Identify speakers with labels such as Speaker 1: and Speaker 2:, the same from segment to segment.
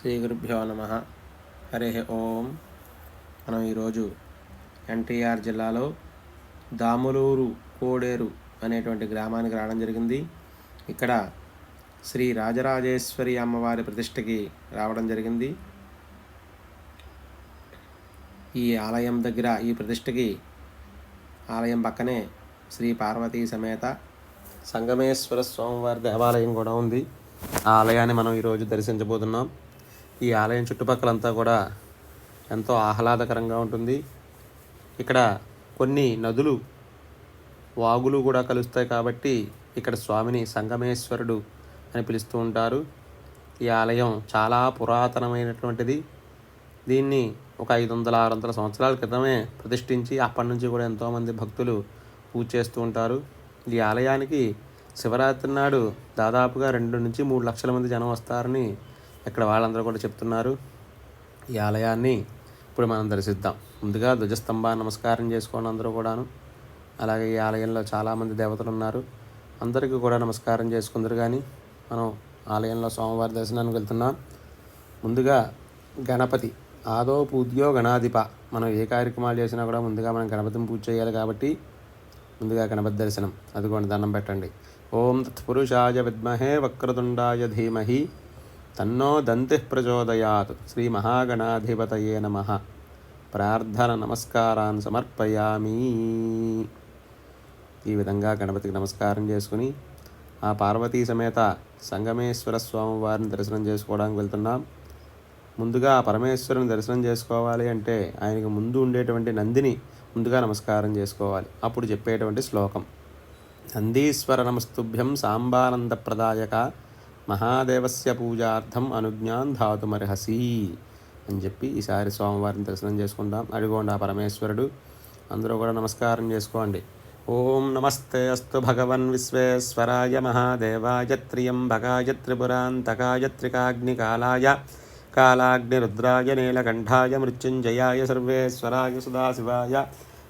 Speaker 1: శ్రీ గురుభ్యో నమ. హరి ఓం. మనం ఈరోజు ఎన్టీఆర్ జిల్లాలో దాములూరు కోడేరు అనేటువంటి గ్రామానికి రావడం జరిగింది. ఇక్కడ శ్రీ రాజరాజేశ్వరి అమ్మవారి ప్రతిష్టకి రావడం జరిగింది. ఈ ఆలయం దగ్గర ఈ ప్రతిష్టకి ఆలయం పక్కనే శ్రీ పార్వతీ సమేత సంగమేశ్వర స్వామివారి దేవాలయం కూడా ఉంది. ఆ ఆలయాన్ని మనం ఈరోజు దర్శించబోతున్నాం. ఈ ఆలయం చుట్టుపక్కలంతా కూడా ఎంతో ఆహ్లాదకరంగా ఉంటుంది. ఇక్కడ కొన్ని నదులు వాగులు కూడా కలుస్తాయి కాబట్టి ఇక్కడ స్వామిని సంగమేశ్వరుడు అని పిలుస్తూ ఉంటారు. ఈ ఆలయం చాలా పురాతనమైనటువంటిది. దీన్ని ఒక ఐదు వందల ఆరు వందల సంవత్సరాల క్రితమే ప్రతిష్ఠించి అప్పటి నుంచి కూడా ఎంతోమంది భక్తులు పూజ చేస్తూ ఉంటారు. ఈ ఆలయానికి శివరాత్రి నాడు దాదాపుగా రెండు నుంచి మూడు లక్షల మంది జనం వస్తారని ఇక్కడ వాళ్ళందరూ కూడా చెప్తున్నారు. ఈ ఆలయాన్ని ఇప్పుడు మనం దర్శిద్దాం. ముందుగా ధ్వజస్తంభ నమస్కారం చేసుకోండి అందరూ కూడాను. అలాగే ఈ ఆలయంలో చాలామంది దేవతలు ఉన్నారు. అందరికీ కూడా నమస్కారం చేసుకుందరు కానీ మనం ఆలయంలో సోమవారి దర్శనానికి వెళ్తున్నాం. ముందుగా గణపతి ఆదో పూజ్యో గణాధిప మనం ఏ కార్యక్రమాలు చేసినా కూడా ముందుగా మనం గణపతిని పూజ చేయాలి కాబట్టి ముందుగా గణపతి దర్శనం. అదిగోండి దండం పెట్టండి. ఓం తత్పురుషాయ విద్మహే వక్రతుండాయ ధీమహి. తన్నో దంతి ప్రచోదయాత్. శ్రీ మహాగణాధిపతయే నమ. ప్రార్థన నమస్కారాన్ సమర్పయామి. ఈ విధంగా గణపతికి నమస్కారం చేసుకుని ఆ పార్వతీ సమేత సంగమేశ్వర స్వామి వారిని దర్శనం చేసుకోవడానికి వెళ్తున్నాం. ముందుగా ఆ పరమేశ్వరుని దర్శనం చేసుకోవాలి అంటే ఆయనకు ముందు ఉండేటువంటి నందిని ముందుగా నమస్కారం చేసుకోవాలి. అప్పుడు చెప్పేటువంటి శ్లోకం. నందీశ్వర నమస్తుభ్యం సాంబానంద ప్రదాయక మహాదేవస్య పూజార్థం అనుజ్ఞాన్ ధాతుమర్హసి అని చెప్పి ఈసారి స్వామివారిని దర్శనం చేసుకుందాం. అడిగోండి ఆ పరమేశ్వరుడు. అందరూ కూడా నమస్కారం చేసుకోండి. ఓం నమస్తే అస్తు భగవన్ విశ్వేశ్వరాయ మహాదేవాయ త్రియంబకాయ త్రిపురాంతకాయ త్రికాగ్నికాలాయ కాలాగ్నిరుద్రాయ నీలకంఠాయ మృత్యుంజయాయ సర్వేశ్వరాయ సదాశివాయ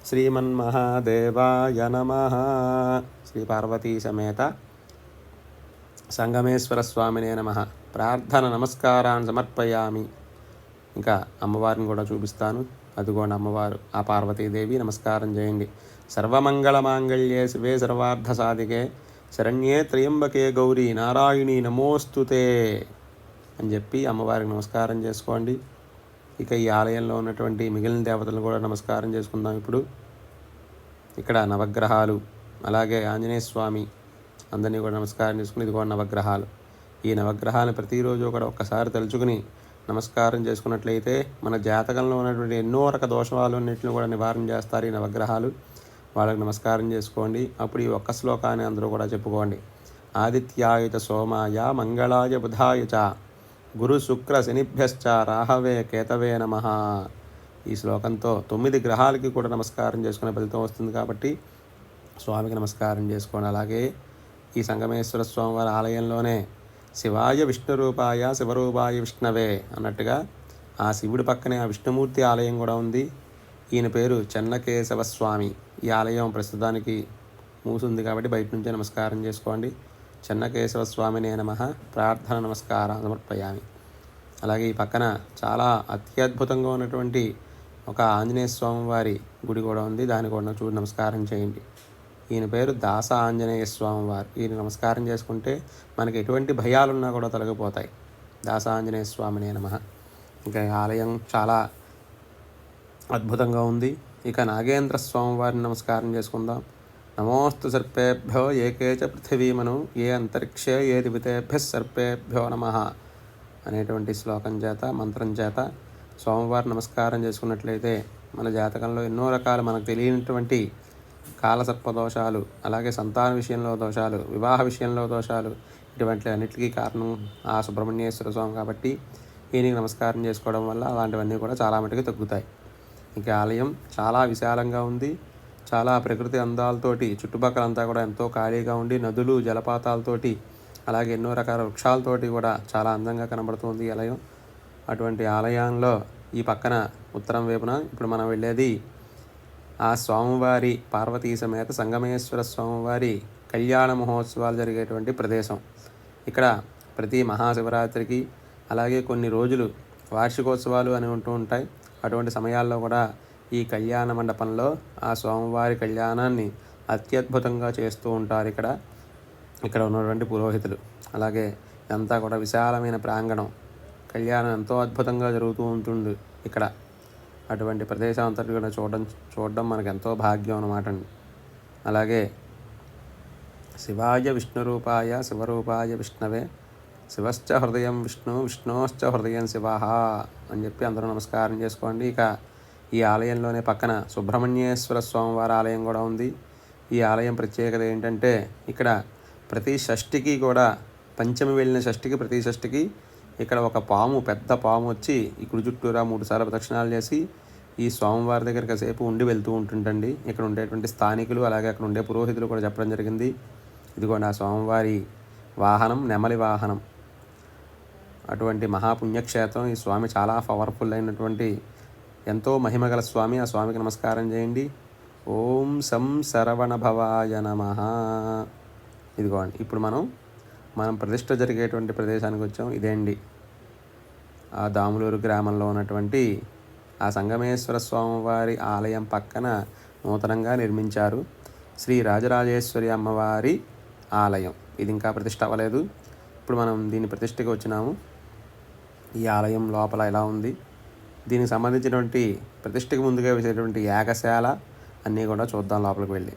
Speaker 1: శ్రీమన్మహాదేవాయ నమ. శ్రీ పార్వతీ సమేత సంగమేశ్వర స్వామినే నమ. ప్రార్థన నమస్కారాన్ని సమర్పయామి. ఇంకా అమ్మవారిని కూడా చూపిస్తాను. అదిగోండి అమ్మవారు ఆ పార్వతీదేవి నమస్కారం చేయండి. సర్వమంగళమాంగళ్యే శివే సర్వార్థ సాధికే శరణ్యే త్రయంబకే గౌరీ నారాయణి నమోస్తుతే అని చెప్పి అమ్మవారికి నమస్కారం చేసుకోండి. ఇక ఈ ఆలయంలో ఉన్నటువంటి మిగిలిన దేవతలను కూడా నమస్కారం చేసుకుందాం ఇప్పుడు. ఇక్కడ నవగ్రహాలు అలాగే ఆంజనేయ స్వామి అందరినీ కూడా నమస్కారం చేసుకుని ఇది కూడా నవగ్రహాలు. ఈ నవగ్రహాలను ప్రతిరోజు కూడా ఒక్కసారి తలుచుకుని నమస్కారం చేసుకున్నట్లయితే మన జాతకంలో ఉన్నటువంటి ఎన్నో రక దోషాలన్నింటిని కూడా నివారణ చేస్తారు ఈ నవగ్రహాలు. వాళ్ళకి నమస్కారం చేసుకోండి. అప్పుడు ఈ ఒక్క శ్లోకాన్ని అందరూ కూడా చెప్పుకోండి. ఆదిత్యాయుత సోమాయ మంగళాయ బుధాయ చ గురు శుక్ర శనిభ్యశ్చ రాహవే కేతవే నమ. ఈ శ్లోకంతో తొమ్మిది గ్రహాలకి కూడా నమస్కారం చేసుకునే ఫలితం వస్తుంది కాబట్టి స్వామికి నమస్కారం చేసుకోండి. అలాగే ఈ సంగమేశ్వర స్వామి వారి ఆలయంలోనే శివాయ విష్ణురూపాయ శివరూపాయ విష్ణవే అన్నట్టుగా ఆ శివుడి పక్కనే ఆ విష్ణుమూర్తి ఆలయం కూడా ఉంది. ఈయన పేరు చెన్నకేశవ స్వామి ఈ ఆలయం ప్రస్తుతానికి మూసుంది కాబట్టి బయట నుంచే నమస్కారం చేసుకోండి. చెన్నకేశవ స్వామినే నమ. ప్రార్థన నమస్కారం సమర్పయామి. అలాగే ఈ పక్కన చాలా అత్యద్భుతంగా ఉన్నటువంటి ఒక ఆంజనేయ స్వామి వారి గుడి కూడా ఉంది. దాన్ని కూడా చూసి నమస్కారం చేయండి. ఈయన పేరు దాస ఆంజనేయ స్వామి వారు. ఈయన నమస్కారం చేసుకుంటే మనకి ఎటువంటి భయాలున్నా కూడా తొలగిపోతాయి. దాస ఆంజనేయ స్వామినే నమ. ఇంకా ఈ ఆలయం చాలా అద్భుతంగా ఉంది. ఇక నాగేంద్ర స్వామి వారిని నమస్కారం చేసుకుందాం. నమోస్తు సర్పేభ్యో ఏకేచ పృథివీమను ఏ అంతరిక్షే ఏ దివితేభ్య సర్పేభ్యో నమ అనేటువంటి శ్లోకం చేత మంత్రం చేత స్వామివారి నమస్కారం చేసుకున్నట్లయితే మన జాతకంలో ఎన్నో రకాల మనకు తెలియనటువంటి కాలసర్ప దోషాలు అలాగే సంతాన విషయంలో దోషాలు వివాహ విషయంలో దోషాలు ఇటువంటి అన్నిటికీ కారణం ఆ సుబ్రహ్మణ్యేశ్వర స్వామి కాబట్టి ఈయనకి నమస్కారం చేసుకోవడం వల్ల అలాంటివన్నీ కూడా చాలా మటుకు తగ్గుతాయి. ఇక ఆలయం చాలా విశాలంగా ఉంది. చాలా ప్రకృతి అందాలతోటి చుట్టుపక్కలంతా కూడా ఎంతో ఖాళీగా ఉండి నదులు జలపాతాలతోటి అలాగే ఎన్నో రకాల వృక్షాలతోటి కూడా చాలా అందంగా కనబడుతుంది ఆలయం. అటువంటి ఆలయంలో ఈ పక్కన ఉత్తరం వైపున ఇప్పుడు మనం వెళ్ళేది ఆ స్వామివారి పార్వతీ సమేత సంగమేశ్వర స్వామివారి కళ్యాణ మహోత్సవాలు జరిగేటువంటి ప్రదేశం. ఇక్కడ ప్రతి మహాశివరాత్రికి అలాగే కొన్ని రోజులు వార్షికోత్సవాలు అని ఉంటూ ఉంటాయి. అటువంటి సమయాల్లో కూడా ఈ కళ్యాణ మండపంలో ఆ స్వామివారి కళ్యాణాన్ని అత్యద్భుతంగా చేస్తూ ఉంటారు ఇక్కడ. ఇక్కడ ఉన్నటువంటి పురోహితులు. అలాగే ఇదంతా కూడా విశాలమైన ప్రాంగణం. కళ్యాణం ఎంతో అద్భుతంగా జరుగుతూ ఉంటుంది ఇక్కడ. అటువంటి ప్రదేశం కూడా చూడడం చూడడం మనకు ఎంతో భాగ్యం అన్నమాట అండి. అలాగే శివాయ విష్ణురూపాయ శివరూపాయ విష్ణవే శివశ్చ హృదయం విష్ణు విష్ణోశ్చ హృదయం శివాహ అని చెప్పి అందరూ నమస్కారం చేసుకోండి. ఇక ఈ ఆలయంలోనే పక్కన సుబ్రహ్మణ్యేశ్వర స్వామివారి ఆలయం కూడా ఉంది. ఈ ఆలయం ప్రత్యేకత ఏంటంటే ఇక్కడ ప్రతి షష్ఠికి కూడా పంచమి వెళ్ళిన షష్ఠికి ప్రతి షష్ఠికి ఇక్కడ ఒక పాము పెద్ద పాము వచ్చి ఇక్కడ చుట్టూరా మూడు సార్లు ప్రదక్షిణాలు చేసి ఈ స్వామివారి దగ్గర కాసేపు ఉండి వెళ్తూ ఉంటుంటండి ఇక్కడ ఉండేటువంటి స్థానికులు అలాగే అక్కడ ఉండే పురోహితులు కూడా చెప్పడం జరిగింది. ఇదిగోండి ఆ స్వామివారి వాహనం నెమలి వాహనం. అటువంటి మహాపుణ్యక్షేత్రం. ఈ స్వామి చాలా పవర్ఫుల్ అయినటువంటి ఎంతో మహిమగల స్వామి. ఆ స్వామికి నమస్కారం చేయండి. ఓం సం శరవణ భవాయ నమ. ఇదిగోండి ఇప్పుడు మనం మనం ప్రతిష్ట జరిగేటువంటి ప్రదేశానికి వచ్చాం. ఇదేండి ఆ దాములూరు గ్రామంలో ఉన్నటువంటి ఆ సంగమేశ్వర స్వామివారి ఆలయం పక్కన నూతనంగా నిర్మించారు శ్రీ రాజరాజేశ్వరి అమ్మవారి ఆలయం. ఇది ఇంకా ప్రతిష్ట అవ్వలేదు. ఇప్పుడు మనం దీని ప్రతిష్టకి వచ్చినాము. ఈ ఆలయం లోపల ఎలా ఉంది? దీనికి సంబంధించినటువంటి ప్రతిష్టకి ముందుగా వేసేటువంటి యాగశాల అన్నీ కూడా చూద్దాం లోపలికి వెళ్ళి.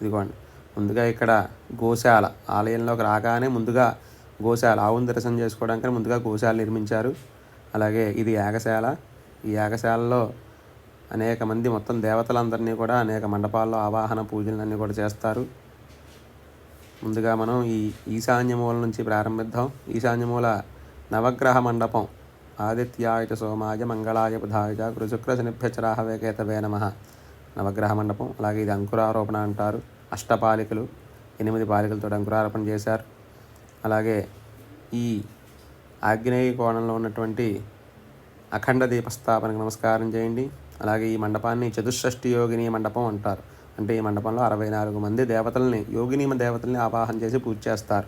Speaker 1: ఇదిగోండి. ముందుగా ఇక్కడ గోశాల ఆలయంలోకి రాగానే ముందుగా గోశాల ఆవును దర్శనం చేసుకోవడానికి ముందుగా గోశాల నిర్మించారు. అలాగే ఇది యాగశాల. ఈ యాగశాలలో అనేక మంది మొత్తం దేవతలందరినీ కూడా అనేక మండపాల్లో ఆవాహన పూజలన్నీ కూడా చేస్తారు. ముందుగా మనం ఈ ఈశాన్యమూల నుంచి ప్రారంభిద్దాం. ఈశాన్యమూల నవగ్రహ మండపం. ఆదిత్యాయ సోమాయ మంగళాయ బుధాయ గురుశుక్ర శనిభ్యచరాహవే కేతవే నమ. నవగ్రహ మండపం. అలాగే ఇది అంకురారోపణ అంటారు. అష్టపాలికలు ఎనిమిది పాలికలతో అంకురారోపణ చేశారు. అలాగే ఈ ఆగ్నేయ కోణంలో ఉన్నటువంటి అఖండ దీపస్థాపనకు నమస్కారం చేయండి. అలాగే ఈ మండపాన్ని చతుషష్ఠి యోగిని మండపం అంటారు. అంటే ఈ మండపంలో అరవై నాలుగు మంది దేవతల్ని యోగిని దేవతల్ని ఆవాహన చేసి పూజ చేస్తారు.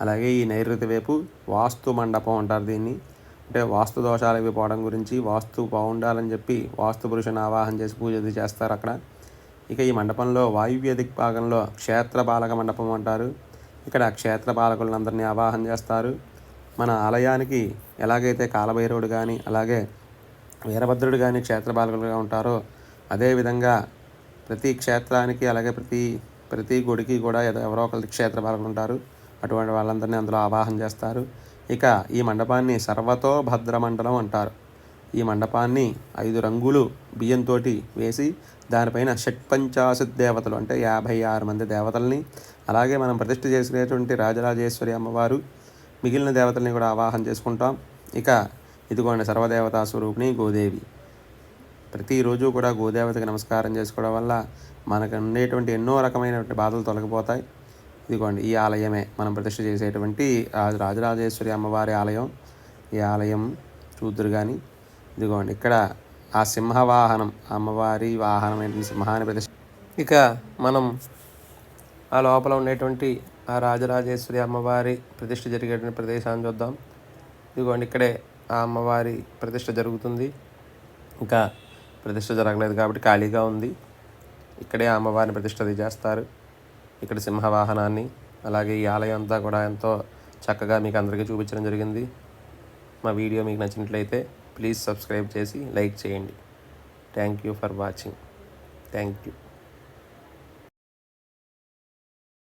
Speaker 1: అలాగే ఈ నైరుతి వైపు వాస్తు మండపం అంటారు దీన్ని. అంటే వాస్తు దోషాలు ఇవి పోవడం గురించి వాస్తు బాగుండాలని చెప్పి వాస్తు పురుషుని ఆవాహన చేసి పూజ చేస్తారు అక్కడ. ఇక ఈ మండపంలో వాయువ్య దిక్భాగంలో క్షేత్ర బాలక మండపం అంటారు. ఇక్కడ క్షేత్ర బాలకులందరినీ ఆవాహన చేస్తారు. మన ఆలయానికి ఎలాగైతే కాలభైరవుడు కానీ అలాగే వీరభద్రుడు కానీ క్షేత్ర బాలకులుగా ఉంటారో అదేవిధంగా ప్రతి క్షేత్రానికి అలాగే ప్రతి ప్రతి గుడికి కూడా ఎవరో ఒకరి క్షేత్ర బాలకులు ఉంటారు. అటువంటి వాళ్ళందరినీ అందులో ఆవాహన చేస్తారు. ఇక ఈ మండపాన్ని సర్వతో భద్రమండలం అంటారు. ఈ మండపాన్ని ఐదు రంగులు బియ్యంతో వేసి దానిపైన షట్పంచాశత్ దేవతలు అంటే యాభై ఆరు మంది దేవతల్ని అలాగే మనం ప్రతిష్ఠ చేసినటువంటి రాజరాజేశ్వరి అమ్మవారు మిగిలిన దేవతల్ని కూడా ఆవాహన చేసుకుంటాం. ఇక ఇదిగోండి సర్వదేవతా స్వరూపిణి గోదేవి. ప్రతిరోజు కూడా గోదేవతకి నమస్కారం చేసుకోవడం వల్ల మనకు ఉండేటువంటి ఎన్నో రకమైనటువంటి బాధలు తొలగిపోతాయి. ఇదిగోండి ఈ ఆలయమే మనం ప్రతిష్ఠ చేసేటువంటి రాజరాజేశ్వరి అమ్మవారి ఆలయం. ఈ ఆలయం చూద్దురు కానీ ఇదిగోండి ఇక్కడ ఆ సింహవాహనం అమ్మవారి వాహనం ఏంటి? సింహాన్ని ప్రతిష్ఠ ఇక మనం ఆ లోపల ఉండేటువంటి ఆ రాజరాజేశ్వరి అమ్మవారి ప్రతిష్ఠ జరిగేటువంటి ప్రదేశాన్ని చూద్దాం. ఇదిగోండి ఇక్కడే ఆ అమ్మవారి ప్రతిష్ఠ జరుగుతుంది. ఇంకా ప్రతిష్ఠ జరగలేదు కాబట్టి ఖాళీగా ఉంది. ఇక్కడే ఆ అమ్మవారిని ప్రతిష్ట చేస్తారు. ఇక్కడ సింహవాహనాన్ని అలాగే ఈ ఆలయం అంతా కూడా ఎంతో చక్కగా మీకు అందరికీ చూపించడం జరిగింది. మా వీడియో మీకు నచ్చినట్లయితే ప్లీజ్ సబ్స్క్రైబ్ చేసి లైక్ చేయండి. Thank you for watching thank you